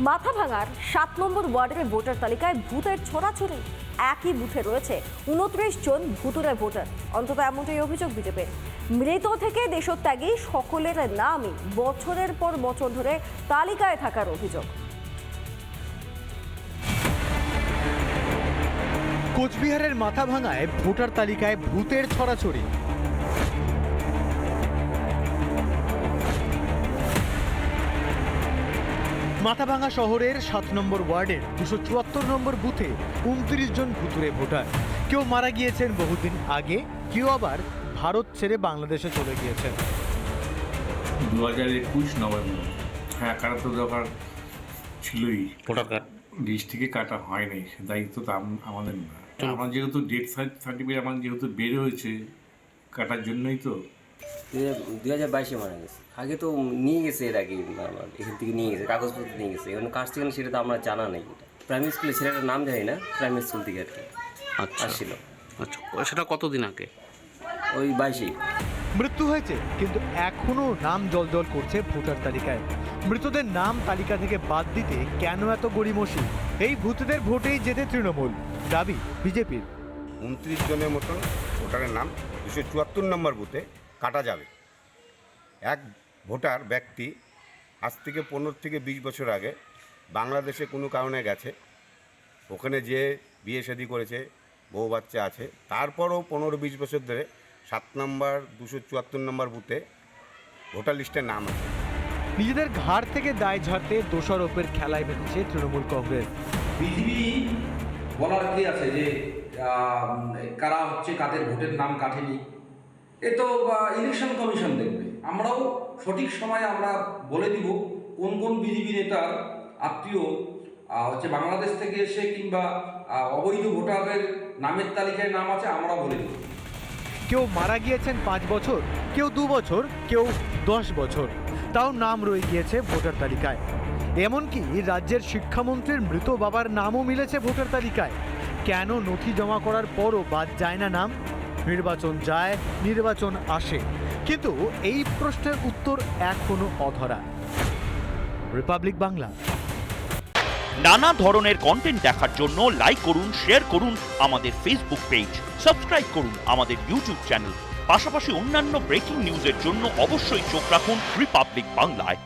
মাথা ভাঙার সাত নম্বর ওয়ার্ডের ভোটার তালিকায় ভূতের ছড়াছড়ি একই বুথে রয়েছে উনত্রিশ জন ভুতুরে ভোটার। অন্তত এমনটাই অভিযোগ বিজেপির মৃত থেকে দেশত্যাগী সকলের নামই বছরের পর বছর ধরে তালিকায় থাকার অভিযোগ। কোচবিহারের মাথা ভাঙায় ভোটার তালিকায় ভূতের ছড়াছড়ি। মাথাভাঙা শহরের সাত নম্বর ওয়ার্ডের দুশো চুয়াত্তর নম্বর বুথে উনত্রিশ জন ভুতুরে ভোটার। কেউ মারা গিয়েছেন বহুদিন আগে কেউ আবার ভারত ছেড়ে বাংলাদেশে চলে গিয়েছেন। দু হাজার একুশ নভেম্বর। হ্যাঁ কাটা তো দরকার ছিলই। Voter card. ডিস্ট্রিক্টে কাটা হয় নাই সে দায়িত্ব তো আমাদের না। আমার যেহেতু ডেথ সার্টিফিকেট আমার যেহেতু বের হয়েছে কাটার জন্যই তো। দুই হাজার বাইশে মারা গেছে। আগে তো নিয়ে গেছে এর আগে আমার এখান থেকে নিয়ে গেছে কাগজপত্র নিয়ে গেছে। এখন কার থেকে সেটা তো আমরা জানা নেই। প্রাইমারি স্কুলে ছেলেটার নাম জানি না প্রাইমারি স্কুল থেকে আর কি। আচ্ছা। আসছিল। আচ্ছা সেটা কতদিন আগে? ওই বাইশেই। মৃত্যু হয়েছে কিন্তু এখনও নাম জলজল করছে ভোটার তালিকায়। মৃতদের নাম তালিকা থেকে বাদ দিতে কেন এত গড়িমসি? এই ভূতদের ভোটেই যেতে তৃণমূল। দাবি বিজেপির। উনত্রিশ জনের মতন ভোটারের নাম দুশো চুয়াত্তর নম্বর বুথে কাটা যাবে। এক ভোটার ব্যক্তি আজ থেকে পনেরো থেকে বিশ বছর আগে বাংলাদেশে কোনো কারণে গেছে। ওখানে যে বিয়ে শাদি করেছে বউ বাচ্চা আছে তারপরও পনেরো বিশ বছর ধরে সাত নম্বর দুশো চুয়াত্তর নম্বর বুথে ভোটার লিস্টে নাম আছে। নিজেদের ঘাড় থেকে দায় ঝাড়তে দোষারোপের খেলায় মেতেছে তৃণমূল কংগ্রেস। বিজেপি বলার কি আছে যে কারা হচ্ছে কাদের ভোটের নাম কাটেনি এ তো ইলেকশন কমিশন দেখবে। আমরাও সঠিক সময়ে আমরা বলে দিব কোন কোন বিজেপি নেতার আত্মীয় হচ্ছে বাংলাদেশ থেকে এসে কিংবা অবৈধ ভোটারের নামের তালিকায় নাম আছে আমরা বলে দিব। কেউ মারা গিয়েছেন পাঁচ বছর, কেউ দু বছর, কেউ দশ বছর, তাও নাম রয়ে গিয়েছে ভোটার তালিকায়। এমনকি রাজ্যের শিক্ষামন্ত্রীর মৃত বাবার নামও মিলেছে ভোটার তালিকায়। কেন নথি জমা করার পরও বাদ যায় না নাম? নির্বাচন যায়, নির্বাচন আসে। কিন্তু এই প্রশ্নের উত্তর এখনও অধরা। রিপাবলিক বাংলা। নানা ধরনের কন্টেন্ট দেখার জন্য লাইক করুন শেয়ার করুন আমাদের ফেসবুক পেজ সাবস্ক্রাইব করুন আমাদের ইউটিউব চ্যানেল পাশাপাশি অন্যান্য ব্রেকিং নিউজের জন্য অবশ্যই চোখ রাখুন রিপাবলিক বাংলায়